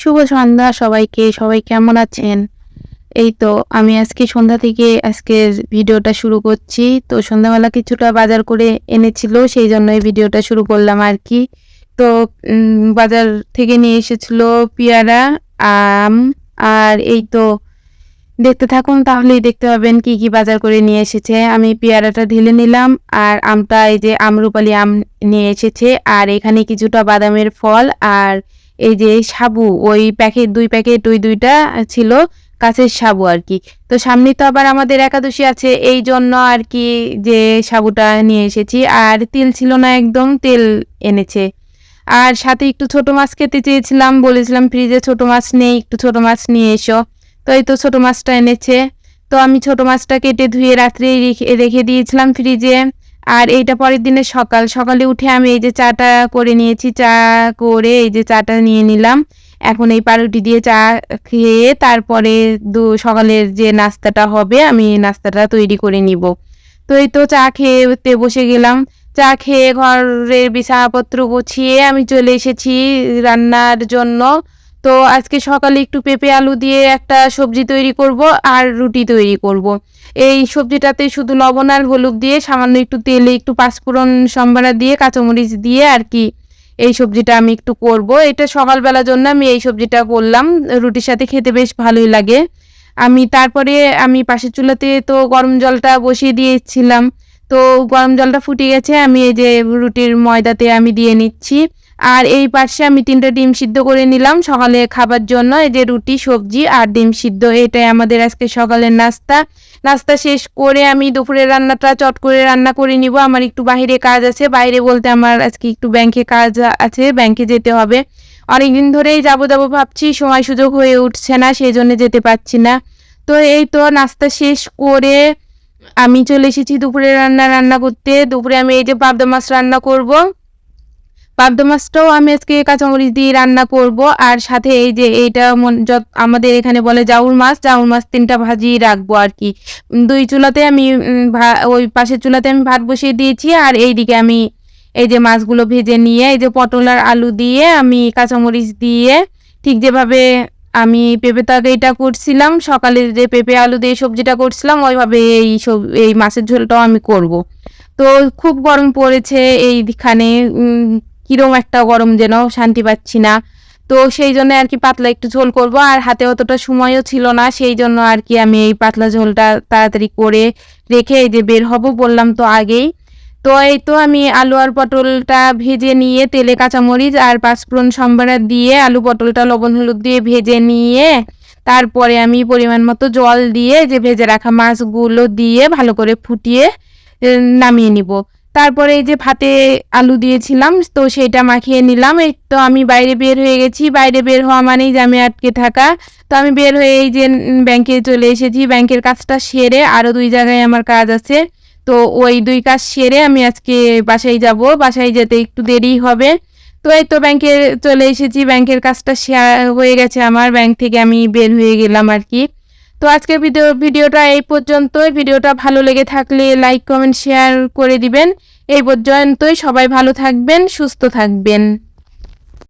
শুভ সন্ধ্যা সবাইকে, সবাই কেমন আছেন? এই তো আমি আজকে সন্ধ্যা থেকে আজকে ভিডিওটা শুরু করছি। তো সন্ধ্যাবেলা কিছুটা বাজার করে এনেছিল, সেই জন্য এই ভিডিওটা শুরু করলাম আর কি। তো বাজার থেকে নিয়ে এসেছিল পেয়ারা, আম, আর এই তো দেখতে থাকুন, তাহলেই দেখতে পাবেন কি কি বাজার করে নিয়ে এসেছে। আমি পেয়ারাটা ঢেলে নিলাম, আর আমটা এই যে আমরুপালি আম নিয়ে এসেছে, আর এখানে কিছুটা বাদামের ফল, আর এই যে সাবু, ওই প্যাকেট, দুই প্যাকেট, ওই দুইটা ছিল কাছের সাবু আর কি। তো সামনে তো আবার আমাদের একাদশী আছে, এই জন্য আর কি যে সাবুটা নিয়ে এসেছি। আর তেল ছিল না একদম, তেল এনেছে। আর সাথে একটু ছোট মাছ খেতে চেয়েছিলাম, বলেছিলাম ফ্রিজে ছোট মাছ নেই, একটু ছোট মাছ নিয়ে এসো। তো এই তো ছোট মাছটা এনেছে। তো আমি ছোট মাছটা কেটে ধুয়ে রাত্রেই রেখে রেখে দিয়েছিলাম ফ্রিজে। আর এইটা পরের দিনে সকাল। সকালে উঠে আমি এই যে চাটা করে নিয়েছি, চা করে এই যে চাটা নিয়ে নিলাম। এখন এই পাউরুটি দিয়ে চা খেয়ে তারপরে দু সকালের যে নাস্তাটা হবে, আমি নাস্তাটা তৈরি করে নিব। তো এই তো চা খেতে বসে গেলাম। চা খেয়ে ঘরের বিছানাপত্র গুছিয়ে আমি চলে এসেছি রান্নার জন্য। তো আজকে সকালে একটু পেঁপে আলু দিয়ে একটা সবজি তৈরি করব আর রুটি তৈরি করব। এই সবজিটাতে শুধু লবণ আর হলুদ দিয়ে, সামান্য একটু তেলে একটু পাঁচফোড়ন সম্বারা দিয়ে, কাঁচামরিচ দিয়ে আর কি এই সবজিটা আমি একটু করব। এটা সকালবেলার জন্য আমি এই সবজিটা করলাম। রুটির সাথে খেতে বেশ ভালোই লাগে। আমি তারপরে আমি পাশের চুলাতে তো গরম জলটা বসিয়ে দিয়েছিলাম। তো গরম জলটা ফুটে গেছে, আমি এই যে রুটির ময়দাতে আমি দিয়ে নিচ্ছি। আর এই পাশে আমি তিনটা ডিম সিদ্ধ করে নিলাম সকালে খাবার জন্য, এই যে রুটি, সবজি আর ডিম সিদ্ধ। এটাই আমাদের আজকে সকালের নাস্তা। নাস্তা শেষ করে আমি দুপুরের রান্নাটা চট করে রান্না করে নিব। আমার একটু বাইরে কাজ আছে। বাইরে বলতে আমার আজকে একটু ব্যাংকে কাজ আছে, ব্যাংকে যেতে হবে। অনেকদিন ধরেই যাব যাব ভাবছি, সময় সুযোগ হয়ে উঠছে না সেই জন্য যেতে পারছি না। তো এই তো নাস্তা শেষ করে আমি চলে এসেছি দুপুরে রান্না রান্না করতে। দুপুরে আমি এই যে পাবদা মাছ রান্না করব। পাবদা মাছটাও আমি আজকে কাঁচামরিচ দিয়ে রান্না করব। আর সাথে এই যে এইটা আমাদের এখানে বলে জাউর মাছ জাউর মাছ তিনটা ভাজি রাখব আর কি। দুই চুলাতে আমি ওই পাশের চুলাতে আমি ভাত বসিয়ে দিয়েছি। আর এইদিকে আমি এই যে মাছগুলো ভেজে নিয়ে, এই যে পটল আর আলু দিয়ে আমি কাঁচামরিচ দিয়ে ঠিক যেভাবে আমি পেঁপে তরকারিটা করছিলাম সকালে যে পেঁপে আলু দিয়ে সবজিটা করছিলাম, ওইভাবে এই সব এই মাছের ঝোলটাও আমি করব। তো খুব গরম পড়েছে এইখানে কিরম একটা গরম যেন, শান্তি পাচ্ছি না। তো সেই জন্য আর কি পাতলা একটু ঝোল করব, আর হাতে অতটা সময়ও ছিল না, সেই জন্য আর কি আমি এই পাতলা ঝোলটা তাড়াতাড়ি করে রেখে এই যে বের হব বললাম তো আগেই। তো এই তো আমি আলু আর পটলটা ভেজে নিয়ে, তেলে কাঁচামরিচ আর পাঁচফোড়ন সম্বারা দিয়ে আলু, পটলটা, লবণ, হলুদ দিয়ে ভেজে নিয়ে, তারপরে আমি পরিমাণ মতো জল দিয়ে যে ভেজে রাখা মাছগুলো দিয়ে ভালো করে ফুটিয়ে নামিয়ে নিব। তারপরে এই যে ভাতে আলু দিয়েছিলাম, তো সেটা মাখিয়ে নিলাম। এই তো আমি বাইরে বের হয়ে গেছি। বাইরে বের হওয়া মানেই আমি আটকে থাকা। তো আমি বের হয়ে এই যে ব্যাংকে চলে এসেছি। ব্যাংকের কাজটা সেরে আরও দুই জায়গায় আমার কাজ আছে। তো ওই দুই কাজ সেরে আমি আজকে বাসায় যাব। বাসায় যেতে একটু দেরি হবে। তো এই তো ব্যাংকে চলে এসেছি। ব্যাংকের কাজটা হয়ে গেছে আমার। ব্যাংক থেকে আমি বের হয়ে গেলাম আর কি। তো আজকের ভিডিও, ভিডিওটা এই পর্যন্তই। ভিডিওটা ভালো লেগে থাকলে লাইক কমেন্ট শেয়ার করে দিবেন। এই পর্যন্তই সবাই ভালো থাকবেন, সুস্থ থাকবেন।